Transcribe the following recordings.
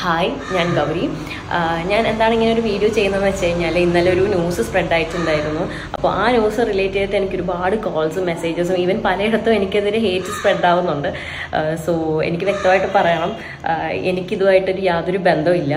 Hi ഞാൻ ഗൗരി. ഞാൻ എന്താണ് ഇങ്ങനെ ഒരു വീഡിയോ ചെയ്യുന്നതെന്ന് വെച്ച് കഴിഞ്ഞാൽ ഇന്നലെ ഒരു ന്യൂസ് സ്പ്രെഡ് ആയിട്ടുണ്ടായിരുന്നു. അപ്പോൾ ആ ന്യൂസ് റിലേറ്റ് ചെയ്തിട്ട് എനിക്ക് ഒരുപാട് കോൾസും മെസ്സേജസും ഈവൻ പലയിടത്തും എനിക്കെതിരെ ഹേറ്റ് സ്പ്രെഡ് ആവുന്നുണ്ട്. സോ എനിക്ക് വ്യക്തമായിട്ട് പറയണം. എനിക്കിതുമായിട്ടൊരു യാതൊരു ബന്ധവുമില്ല.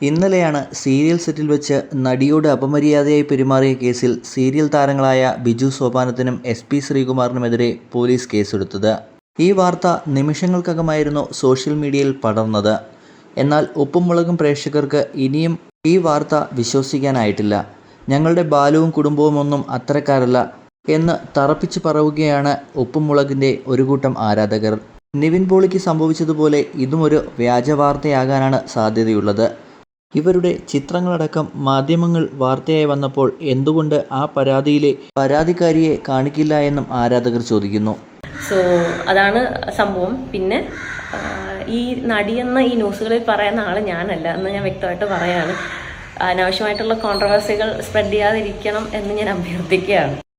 ഇന്നലെയാണ് സീരിയൽ സെറ്റിൽ വെച്ച് നടിയോട് അപമര്യാദയായി പെരുമാറിയ കേസിൽ സീരിയൽ താരങ്ങളായ ബിജു സോപാനത്തിനും എസ് പി ശ്രീകുമാറിനുമെതിരെ പോലീസ് കേസെടുത്തത്. ഈ വാർത്ത നിമിഷങ്ങൾക്കകമായിരുന്നു സോഷ്യൽ മീഡിയയിൽ പടർന്നത്. എന്നാൽ ഉപ്പും മുളകും പ്രേക്ഷകർക്ക് ഇനിയും ഈ വാർത്ത വിശ്വസിക്കാനായിട്ടില്ല. ഞങ്ങളുടെ ബാലുവും കുടുംബവും ഒന്നും അത്തരക്കാരല്ല എന്ന് തറപ്പിച്ചു പറവുകയാണ് ഉപ്പും മുളകിന്റെ ഒരു കൂട്ടം ആരാധകർ. നിവിൻ പോളിക്ക് സംഭവിച്ചതുപോലെ ഇതും ഒരു വ്യാജവാർത്തയാകാനാണ് സാധ്യതയുള്ളത്. ഇവരുടെ ചിത്രങ്ങളടക്കം മാധ്യമങ്ങൾ വാർത്തയായി വന്നപ്പോൾ എന്തുകൊണ്ട് ആ പരാതിയിലെ പരാതിക്കാരിയെ കാണിക്കില്ല എന്നും ആരാധകർ ചോദിക്കുന്നു. സോ അതാണ് സംഭവം. പിന്നെ ഈ നടിയെന്ന ഈ ന്യൂസുകളിൽ പറയുന്ന ആൾ ഞാനല്ല എന്ന് ഞാൻ വ്യക്തമായിട്ട് പറയാണ്. അനാവശ്യമായിട്ടുള്ള കോൺട്രവേഴ്സികൾ സ്പ്രെഡ് ചെയ്യാതിരിക്കണം എന്ന് ഞാൻ അഭ്യർത്ഥിക്കുകയാണ്.